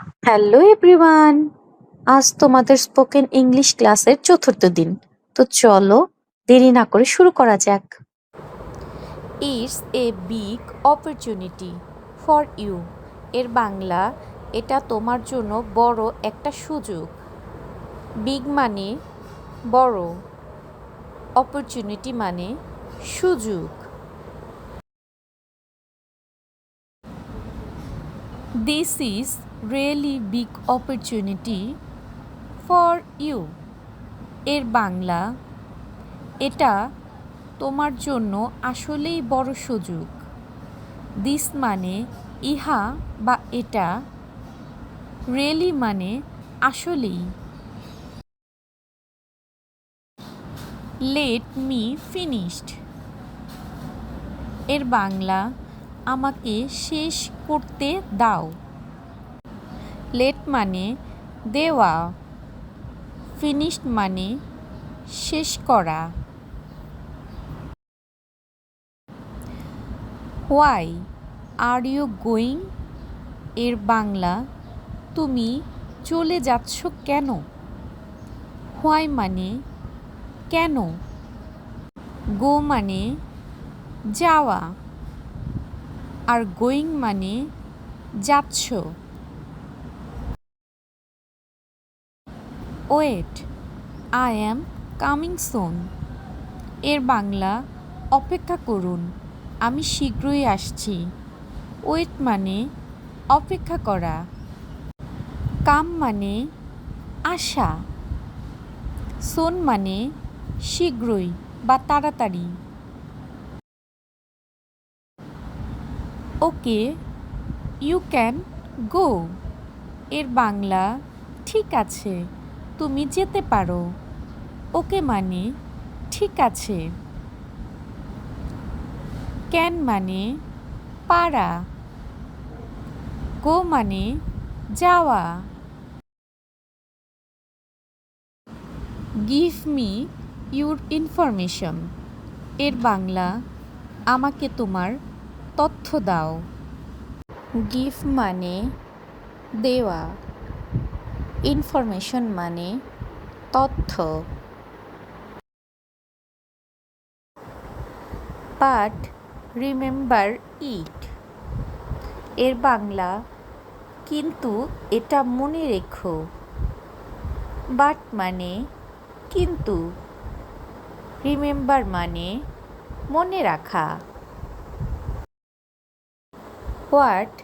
Hello everyone, আজ তোমাদের spoken English ক্লাসের চতুর্থ দিন। তো চলো দেরি না করে শুরু করা যাক। It's a big opportunity for you এর বাংলা, এটা তোমার জন্য বড় একটা সুযোগ। বিগ মানে বড়। অপরচুনিটি মানে সুযোগ। This is really big opportunity for you. এর বাংলা, এটা তোমার জন্য আসলেই বড় সুযোগ। দিস মানে ইহা বা এটা। রিয়েলি মানে আসলেই। লেট মি ফিনিশড এর বাংলা, আমাকে শেষ করতে দাও। লেট মানে দেওয়া ফিনিশড মানে শেষ করা। হোয়াই আর ইউ গোয়িং এর বাংলা, তুমি চলে যাচ্ছ কেন? হোয়াই মানে কেন? গো মানে যাওয়া। আর গোয়িং মানে যাচ্ছ। Wait, I am coming soon. এর বাংলা, অপেক্ষা করুন, আমি শীঘ্রই আসছি। ওয়েট মানে অপেক্ষা করা। কাম মানে আশা। সোন মানে শীঘ্রই বা তাড়াতাড়ি। Okay, you can go. এর বাংলা, ঠিক আছে। তুমি যেতে পারো। ওকে মানে ঠিক আছে। ক্যান মানে পাড়া গো মানে যাওয়া। Give me your information. এর বাংলা, আমাকে তোমার তথ্য দাও। গিফ মানে দেওয়া। ইনফরমেশন মানে তথ্য। But remember it. এর বাংলা, কিন্তু এটা মনে রেখো। বাট মানে কিন্তু। রিমেম্বার মানে মনে রাখা। What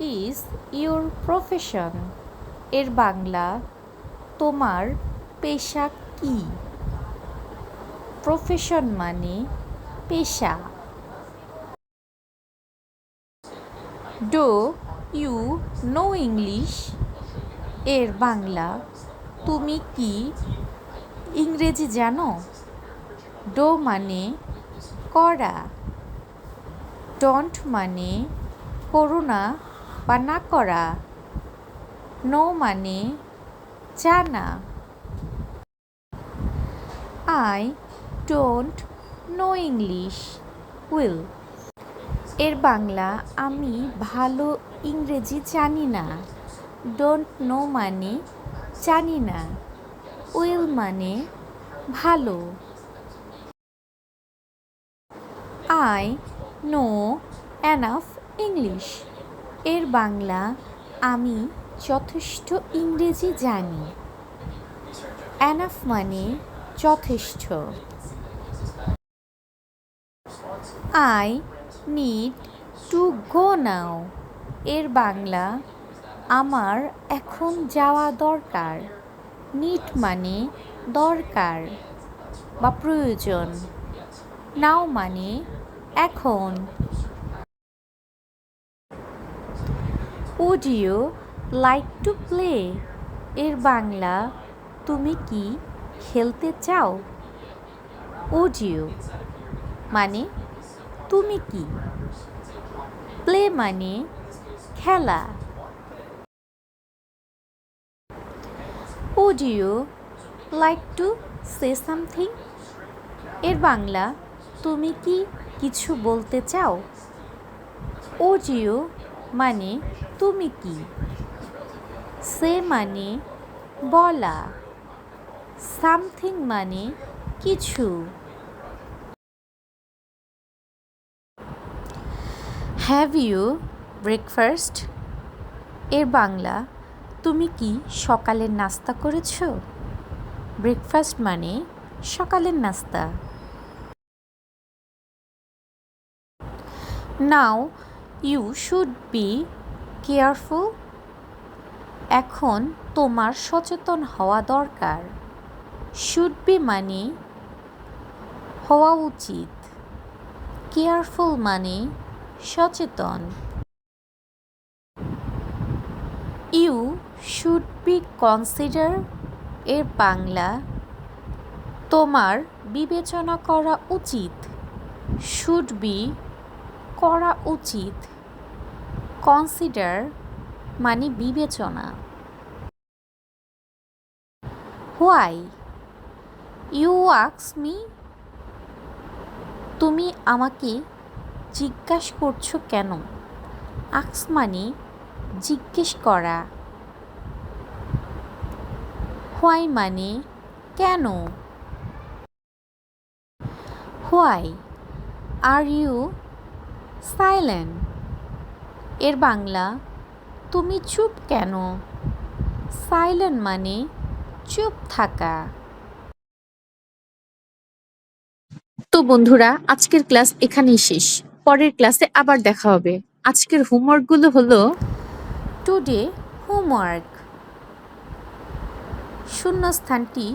is your profession? এর বাংলা, তোমার পেশা কি? প্রফেশন মানে পেশা। ডো ইউ নো ইংলিশ এর বাংলা, তুমি কি ইংরেজি জানো? ডো মানে করা। ডন্ট মানে করোনা বা না করা। নো মানে জানা I don't know English will এর বাংলা আমি ভালো ইংরেজি জানি না। ডোন্ট নো মানে জানি না। উইল মানে ভালো। আই নো অ্যানাফ ইংলিশ এর বাংলা আমি যথেষ্ট ইংরেজি জানি। অ্যানাফ মানে যথেষ্ট। আই নিড টু গো নাও এর বাংলা, আমার এখন যাওয়া দরকার। নিট মানে দরকার বা প্রয়োজন। নাও মানে এখন। Would you like to play এর বাংলা তুমি কি খেলতে চাও? ইউ মানে তুমি কি? প্লে মানে খেলা। You like to say something এর বাংলা তুমি কি কিছু বলতে চাও? ইউ মানে তুমি কি? সে মানে বলা, সামথিং মানে কিছু। হ্যাভ ইউ ব্রেকফাস্ট এর বাংলা, তুমি কি সকালের নাস্তা করেছ? ব্রেকফাস্ট মানে সকালের নাস্তা। Now you should be careful এখন তোমার সচেতন হওয়া দরকার। শুড বি মানে হওয়া উচিত। কেয়ারফুল মানে সচেতন। ইউ শুড বি কনসিডার এর বাংলা তোমার বিবেচনা করা উচিত। শুড বি করা উচিত। কনসিডার মানে বিবেচনা। হোয়াই ইউ আক্স মি তুমি আমাকে জিজ্ঞাসা করছ কেন? আক্স মানে জিজ্ঞেস করা। হোয়াই মানে কেন? হোয়াই আর ইউ সাইলেন্ট এর বাংলা তুমি চুপ কেন? সাইলেন্ট মানে চুপ থাকা। তো বন্ধুরা, আজকের ক্লাস এখানেই শেষ। পরের ক্লাসে আবার দেখা হবে। আজকের হোমওয়ার্কগুলো হলো টুডে হোমওয়ার্ক। শূন্যস্থানটি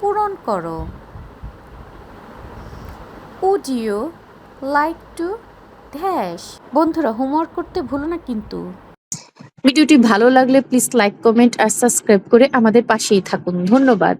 পূরণ করো। Would you like to dash বন্ধুরা, হোমওয়ার্ক করতে ভুলো না কিন্তু। ভিডিওটি ভালো লাগলে প্লিজ লাইক কমেন্ট আর সাবস্ক্রাইব করে আমাদের পাশেই থাকুন। ধন্যবাদ।